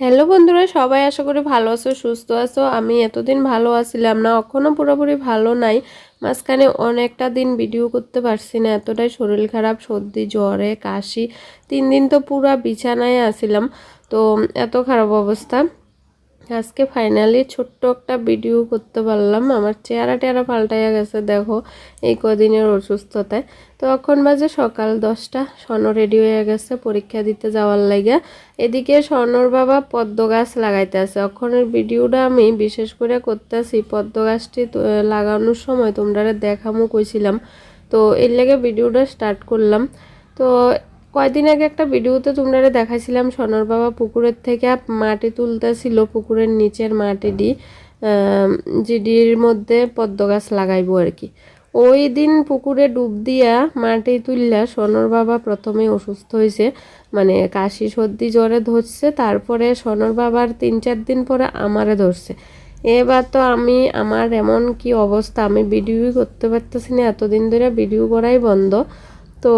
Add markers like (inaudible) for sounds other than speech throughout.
Hello বন্ধুরা, সবাই আশা করি ভালো আছো, সুস্থ আছো। আমি এতদিন ভালো আছিলাম না এখনও পুরোপুরি ভালো নাই। মাঝখানে অনেকটা দিন ভিডিও করতে পারছি না, এতটাই শরীর খারাপ, সর্দি, জ্বরে, কাশি, তিন দিন তো পুরো বিছানায় আসিলাম। তো এত খারাপ অবস্থা। আজকে ফাইনালি ছোট্ট একটা ভিডিও করতে পারলাম। আমার চেহারা টেহারা পাল্টাইয়া গেছে, দেখো, এই কদিনের অসুস্থতায়। তো এখন বাজে সকাল দশটা, স্বর্ণ রেডি হয়ে গেছে পরীক্ষা দিতে যাওয়ার লাগে এদিকে স্বর্ণর বাবা পদ্ম গাছ লাগাইতে আছে। অক্ষণের ভিডিওটা আমি বিশেষ করে করতেছি। পদ্ম গাছটি লাগানোর সময় তোমরা দেখামো কইছিলাম। তো এর লেগে ভিডিওটা স্টার্ট করলাম। তো কয়দিন আগে একটা ভিডিওতে তোমরা দেখাইছিলাম সোনার বাবা পুকুরের থেকে মাটি তুলতেছিল পুকুরের নিচের মাটিটি জিডির মধ্যে পদ্ম গাছ লাগাইবো আর কি। ওই দিন পুকুরে ডুব দিয়া মাটি তুললা সোনর বাবা প্রথমে অসুস্থ হয়েছে মানে কাশি সর্দি জ্বরে ধরছে, তারপরে সোনর বাবার তিন চার দিন পরে আমারে ধরছে। এবার তো আমি, আমার এমন কি অবস্থা, আমি ভিডিওই করতে পারতেছি না, এতদিন ধরে ভিডিও করাই বন্ধ। তো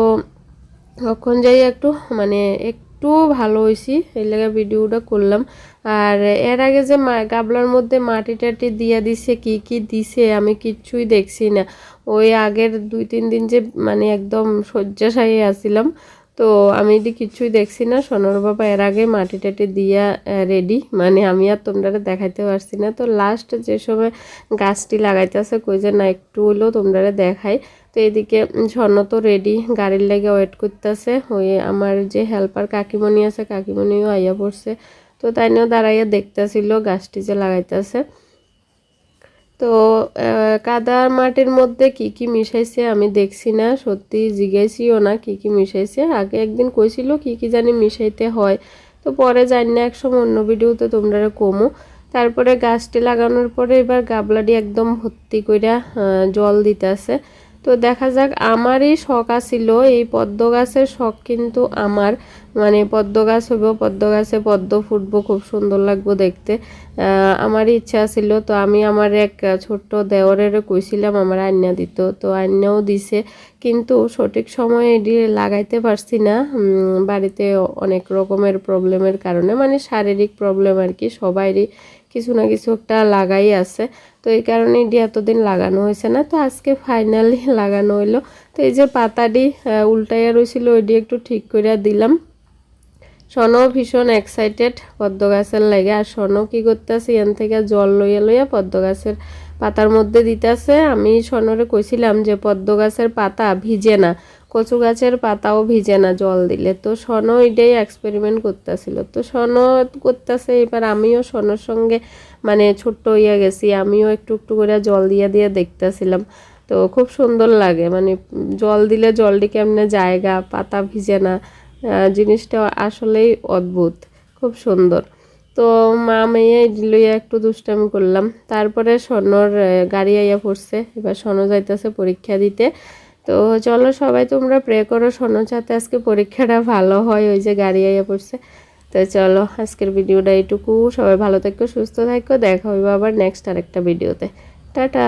তখন যাই একটু মানে একটু ভালো হয়েছি এই লেগে ভিডিওটা করলাম। আর এর আগে যে গাবলার মধ্যে মাটি টাটি দিয়ে দিছে, কি কি দিছে, আমি কিচ্ছুই দেখছি না। ওই আগের দুই, তিন দিন যে মানে একদম শয্যাশায়ী আছিলাম তো আমি এটি কিছুই দেখছি না। সোনার বাবা এর আগে মাটি টাটি দিয়া রেডি মানে আমি আর তোমরা দেখাইতে পারছি না। তো লাস্ট যে সময় গাছটি লাগাইতেছে, কই যে না একটু হইলেও তোমরা দেখাই। তো এদিকে স্বর্ণ তো রেডি গাড়ির লেগে ওয়েট করতেছে। ওই আমার যে হেল্পার কাকিমণি আছে, কাকিমণিও আইয়া পড়ছে। তো তাই নিয়েও দাঁড়াইয়া দেখতেছিল গাছটি যে লাগাইতেছে। তো কাদার কাদা মাটির মধ্যে কি কি মিশাইছে আমি দেখছি না, সত্যি জিজ্ঞাসিও না কি কি মিশাইছে। আগে একদিন কইছিল কি কি জানি মিশাইতে হয়, তো পরে জানি না একসময় অন্য ভিডিওতে তোমরা কমো। তারপরে গাছটি লাগানোর পরে এবার গাবলাটি একদম ভর্তি করে জল দিতে দিতেছে। তো দেখা যাক আমারই শখ আছিল। এই পদ্ম গাছের শখ কিন্তু আমার। মানে পদ্ম গাছ হইব পদ্ম গাছে পদ্ম ফুটবো খুব সুন্দর লাগবো দেখতে। আহ, আমারই ইচ্ছা ছিল তো আমি আমার এক ছোট্ট দেওরেরও কইছিলাম আমার আন্যা দিত। তো আন্যাও দিছে কিন্তু সঠিক সময়ে এটি লাগাইতে পারছি না। বাড়িতে অনেক রকমের প্রবলেমের কারণে মানে শারীরিক প্রবলেম আর কি সবাইরই কিছু না কিছু একটা লাগাই আছে। তো এই কারণে এটি এতদিন লাগানো হয়েছে না। তো আজকে ফাইনালি (laughs) লাগানো হইল। তো এই যে পাতাটি উল্টাইয়া রয়েছিল ওইটি একটু ঠিক করে দিলাম। সনও ভীষণ এক্সাইটেড পদ্ম গাছের লাগে। আর সনও কি করতেছে, এখান থেকে জল লইয়া লইয়া পদ্ম গাছের পাতার মধ্যে দিতেছে। আমি সনরে কইছিলাম যে পদ্ম গাছের পাতা ভিজে না। কচু গাছের পাতাও ভিজে না জল দিলে। তো সন এটাই এক্সপেরিমেন্ট করতেছিল। তো সন করতেছে, এবার আমিও সনর সঙ্গে মানে ছোট্ট হইয়া গেছি, আমিও একটু একটু করে জল দিয়ে দিয়ে দেখতেছিলাম। তো খুব সুন্দর লাগে মানে জল দিলে জলটি কেমনে জায়গা, পাতা ভিজে না জিনিসটা আসলেই অদ্ভুত, খুব সুন্দর। তো মা মেয়ে লইয়া একটু দুষ্টামি করলাম। তারপরে স্বর্ণর গাড়ি আইয়া পড়ছে, এবার স্বর্ণ যাইতেছে পরীক্ষা দিতে। তো চলো সবাই তোমরা প্রে করো, শোনো যাতে আজকে পরীক্ষাটা ভালো হয়, ওই যে গাড়ি আইয়া পড়ছে। তো চলো আজকের ভিডিওটা এইটুকু। সবাই ভালো থাকো, সুস্থ থাকো। দেখা হইব আবার নেক্সট আরেকটা ভিডিওতে টাটা!